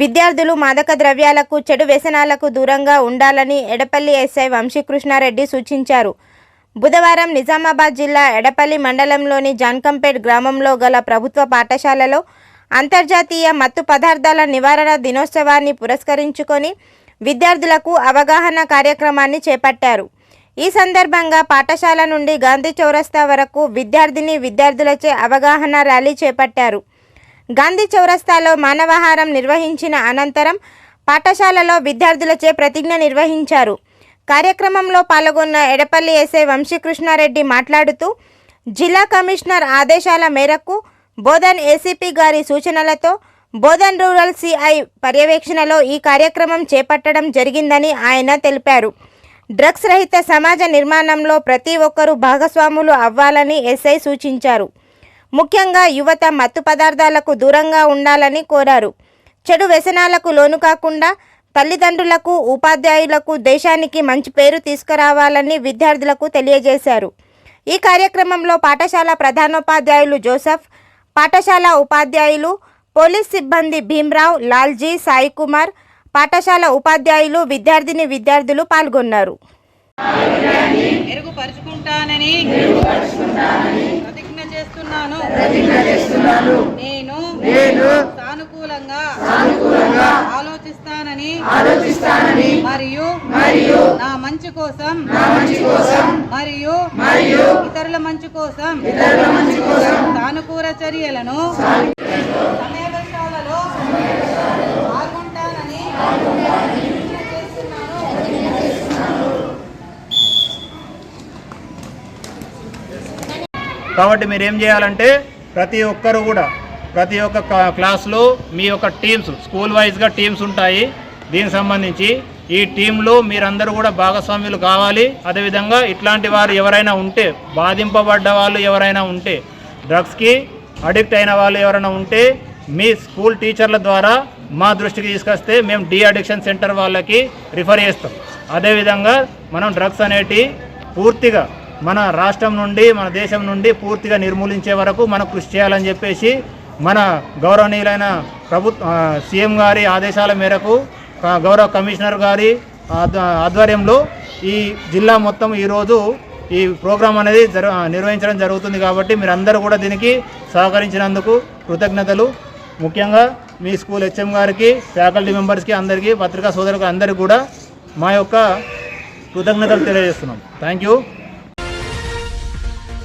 విద్యార్థులు మాదక ద్రవ్యాలకు చెడు వ్యసనాలకు దూరంగా ఉండాలని ఎడపల్లి ఎస్ఐ వంశీకృష్ణారెడ్డి సూచించారు. బుధవారం నిజామాబాద్ జిల్లా ఎడపల్లి మండలంలోని జాన్కంపేట్ గ్రామంలో గల ప్రభుత్వ పాఠశాలలో అంతర్జాతీయ మత్తు పదార్థాల నివారణ దినోత్సవాన్ని పురస్కరించుకొని విద్యార్థులకు అవగాహన కార్యక్రమాన్ని చేపట్టారు. ఈ సందర్భంగా పాఠశాల నుండి గాంధీ చౌరస్తా వరకు విద్యార్థిని విద్యార్థులచే అవగాహన ర్యాలీ చేపట్టారు. గాంధీ చౌరస్తాలో మానవహారం నిర్వహించిన అనంతరం పాఠశాలలో విద్యార్థులచే ప్రతిజ్ఞ నిర్వహించారు. కార్యక్రమంలో పాల్గొన్న ఎడపల్లి ఎస్ఐ వంశీకృష్ణారెడ్డి మాట్లాడుతూ జిల్లా కమిషనర్ ఆదేశాల మేరకు బోధన్ ఏసీపీ గారి సూచనలతో బోధన్ రూరల్ సిఐ పర్యవేక్షణలో ఈ కార్యక్రమం చేపట్టడం జరిగిందని ఆయన తెలిపారు. డ్రగ్స్ రహిత సమాజ నిర్మాణంలో ప్రతి ఒక్కరూ భాగస్వాములు అవ్వాలని ఎస్ఐ సూచించారు. ముఖ్యంగా యువత మత్తు పదార్థాలకు దూరంగా ఉండాలని కోరారు. చెడు వ్యసనాలకు లోను కాకుండా తల్లిదండ్రులకు ఉపాధ్యాయులకు దేశానికి మంచి పేరు తీసుకురావాలని విద్యార్థులకు తెలియజేశారు. ఈ కార్యక్రమంలో పాఠశాల ప్రధానోపాధ్యాయులు జోసఫ్ పాఠశాల ఉపాధ్యాయులు పోలీస్ సిబ్బంది భీమ్రావ్ లాల్జీ సాయి కుమార్ పాఠశాల ఉపాధ్యాయులు విద్యార్థిని విద్యార్థులు పాల్గొన్నారు. మెరుగుపరుచుకుంటానని ప్రతిజ్ఞ చేస్తున్నాను. నేను సానుకూలంగా ఆలోచిస్తానని ఆలోచిస్తానని మరియు మరియు నా మంచి కోసం నా మంచి కోసం మరియు మరియు ఇతరుల మంచి కోసం ఇతరుల మంచి కోసం సానుకూల చర్యలను సమావేశాలలో పాల్గొంటానని కాబట్టి మీరు ఏం చేయాలంటే ప్రతి ఒక్కరు కూడా ప్రతి ఒక్క క్లాస్లో మీ యొక్క టీమ్స్ స్కూల్ వైజ్గా టీమ్స్ ఉంటాయి. దీనికి సంబంధించి ఈ టీంలో మీరందరూ కూడా భాగస్వామ్యులు కావాలి. అదేవిధంగా ఇట్లాంటి వారు ఎవరైనా ఉంటే బాధింపబడ్డ వాళ్ళు ఎవరైనా ఉంటే డ్రగ్స్కి అడిక్ట్ అయిన వాళ్ళు ఎవరైనా ఉంటే మీ స్కూల్ టీచర్ల ద్వారా మా దృష్టికి తీసుకొస్తే మేము డీ అడిక్షన్ సెంటర్ వాళ్ళకి రిఫర్ చేస్తాం. అదేవిధంగా మనం డ్రగ్స్ అనేటి పూర్తిగా మన రాష్ట్రం నుండి మన దేశం నుండి పూర్తిగా నిర్మూలించే వరకు మనం కృషి చేయాలని చెప్పేసి మన గౌరవనీయులైన ప్రభుత్వ సీఎం గారి ఆదేశాల మేరకు గౌరవ కమిషనర్ గారి ఆధ్వర్యంలో ఈ జిల్లా మొత్తం ఈరోజు ఈ ప్రోగ్రాం అనేది జరు నిర్వహించడం జరుగుతుంది కాబట్టి మీరందరూ కూడా దీనికి సహకరించినందుకు కృతజ్ఞతలు. ముఖ్యంగా మీ స్కూల్ హెచ్ఎం గారికి ఫ్యాకల్టీ మెంబర్స్కి అందరికీ పత్రికా సోదరులకు అందరికీ కూడా మా యొక్క కృతజ్ఞతలు తెలియజేస్తున్నాం. Thank you.